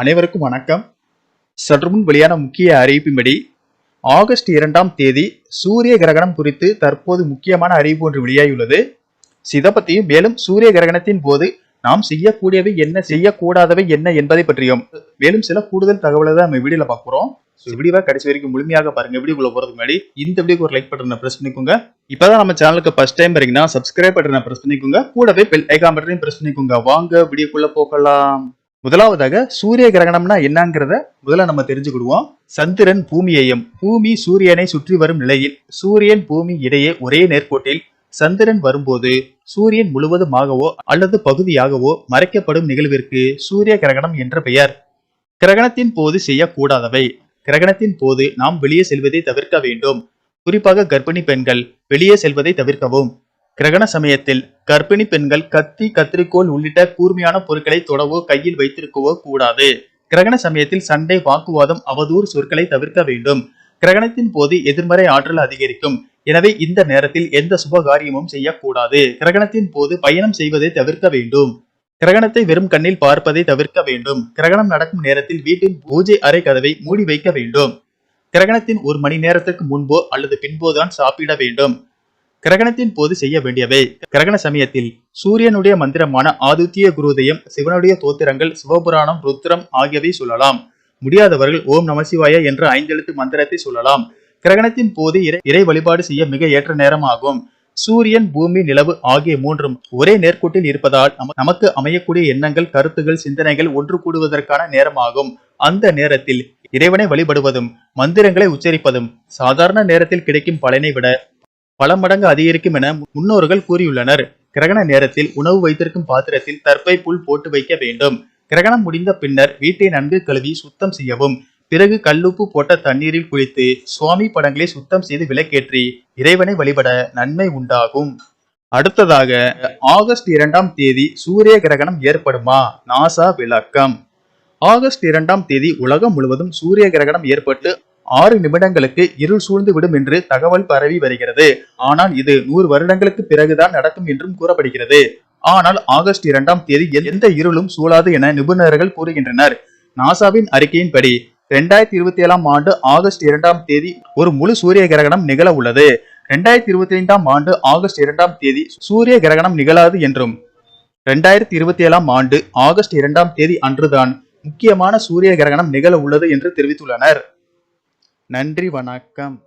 அனைவருக்கும் வணக்கம். சற்று முன் வெளியான முக்கிய அறிவிப்பின்படி ஆகஸ்ட் இரண்டாம் தேதி சூரிய கிரகணம் குறித்து தற்போது முக்கியமான அறிவிப்பு ஒன்று வெளியாகியுள்ளது. இதை பற்றியும் மேலும் சூரிய கிரகணத்தின் போது நாம் செய்யக்கூடியவை என்ன செய்யக்கூடாதவை என்ன என்பதை பற்றியும் மேலும் சில கூடுதல் தகவலை தான் நம்ம வீடியோல பார்க்குறோம். ஸோ வீடியோவை கடைசி வரைக்கும் முழுமையாக பாருங்க. வீடியோக்குள்ள போறதுக்கு முன்னாடி இந்த வீடியோக்கு ஒரு லைக் பட்டனை பிரஸ் பண்ணிக்கோங்க. இப்பதான் நம்ம சேனலுக்கு ஃபர்ஸ்ட் டைம் வரீங்கன்னா சப்ஸ்கிரைப் பட்டனை பிரஸ் பண்ணிக்கோங்க. கூடவே பெல் ஐகான் பட்டனையும் பிரஸ் பண்ணிக்கோங்க. வாங்க வீடியோக்குள்ள போகலாம். முதலாவதாக சூரிய கிரகணம்னா என்னங்கிறத முதல்ல நம்ம தெரிஞ்சுக்கிடுவோம். சந்திரன் பூமியையும் பூமி சூரியனை சுற்றி வரும் நிலையில் சூரியன் பூமி இடையே ஒரே நேர்கோட்டில் சந்திரன் வரும்போது சூரியன் முழுவதுமாகவோ அல்லது பகுதியாகவோ மறைக்கப்படும் நிகழ்விற்கு சூரிய கிரகணம் என்ற பெயர். கிரகணத்தின் போது செய்யக்கூடாதவை. கிரகணத்தின் போது நாம் வெளியே செல்வதை தவிர்க்க வேண்டும். குறிப்பாக கர்ப்பிணி பெண்கள் வெளியே செல்வதை தவிர்க்கவும். கிரகண சமயத்தில் கர்ப்பிணி பெண்கள் கத்தி கத்திரிக்கோள் உள்ளிட்ட கூர்மையான பொருட்களை தொடவோ கையில் வைத்திருக்கவோ கூடாது. கிரகண சமயத்தில் சண்டை வாக்குவாதம் அவதூறு சொற்களை தவிர்க்க வேண்டும். கிரகணத்தின் போது எதிர்மறை ஆற்றல் அதிகரிக்கும். எனவே இந்த நேரத்தில் எந்த சுப காரியமும் செய்யக்கூடாது. கிரகணத்தின் போது பயணம் செய்வதை தவிர்க்க வேண்டும். கிரகணத்தை வெறும் கண்ணில் பார்ப்பதை தவிர்க்க வேண்டும். கிரகணம் நடக்கும் நேரத்தில் வீட்டின் பூஜை அறை கதவை மூடி வைக்க வேண்டும். கிரகணத்தின் ஒரு மணி நேரத்திற்கு முன்போ அல்லது பின்போதான் சாப்பிட வேண்டும். கிரகணத்தின் போது செய்ய வேண்டியவை. கிரகண சமயத்தில் சூரியனுடைய மந்திரமான ஆதித்ய குருதயம் சிவனுடைய தோத்திரங்கள் சிவபுராணம் ருத்ரம் ஆகியவை சொல்லலாம். முடியாதவர்கள் ஓம் நமசிவாய என்ற ஐந்தெழுத்து மந்திரத்தை சொல்லலாம். கிரகணத்தின் போது இறை இறை வழிபாடு செய்ய மிக ஏற்ற நேரமாகும். சூரியன் பூமி நிலவு ஆகிய மூன்றும் ஒரே நேர்கோட்டில் இருப்பதால் நமக்கு அமையக்கூடிய எண்ணங்கள் கருத்துகள் சிந்தனைகள் ஒன்று கூடுவதற்கான நேரமாகும். அந்த நேரத்தில் இறைவனை வழிபடுவதும் மந்திரங்களை உச்சரிப்பதும் சாதாரண நேரத்தில் கிடைக்கும் பலனை விட பல மடங்கு அதிகரிக்கும் என முன்னோர்கள் கூறியுள்ளனர். கிரகண நேரத்தில் உணவு வைத்திருக்கும் பாத்திரத்தில் தற்பை புல் போட்டு வைக்க வேண்டும். கிரகணம் முடிந்த பின்னர் வீட்டை நன்கு கழுவி சுத்தம் செய்யவும். பிறகு கல்லுப்பு போட்ட தண்ணீரில் குளித்து சுவாமி படங்களை சுத்தம் செய்து விலக்கேற்றி இறைவனை வழிபட நன்மை உண்டாகும். அடுத்ததாக ஆகஸ்ட் இரண்டாம் தேதி சூரிய கிரகணம் ஏற்படுமா? நாசா விளக்கம். ஆகஸ்ட் இரண்டாம் தேதி உலகம் முழுவதும் சூரிய கிரகணம் ஏற்பட்டு ஆறு நிமிடங்களுக்கு இருள் சூழ்ந்து விடும் என்று தகவல் பரவி வருகிறது. ஆனால் இது நூறு வருடங்களுக்கு பிறகுதான் நடக்கும் என்றும் கூறப்படுகிறது. ஆனால் ஆகஸ்ட் இரண்டாம் தேதி எந்த இருளும் சூழாது என நிபுணர்கள் கூறுகின்றனர். நாசாவின் அறிக்கையின்படி ரெண்டாயிரத்தி இருபத்தி ஏழாம் ஆண்டு ஆகஸ்ட் இரண்டாம் தேதி ஒரு முழு சூரிய கிரகணம் நிகழ உள்ளது. ரெண்டாயிரத்தி இருபத்தி ஐந்தாம் ஆண்டு ஆகஸ்ட் இரண்டாம் தேதி சூரிய கிரகணம் நிகழாது என்றும் ரெண்டாயிரத்தி இருபத்தி ஏழாம் ஆண்டு ஆகஸ்ட் இரண்டாம் தேதி அன்றுதான் முக்கியமான சூரிய கிரகணம் நிகழ உள்ளது என்று தெரிவித்துள்ளனர். நன்றி வணக்கம்.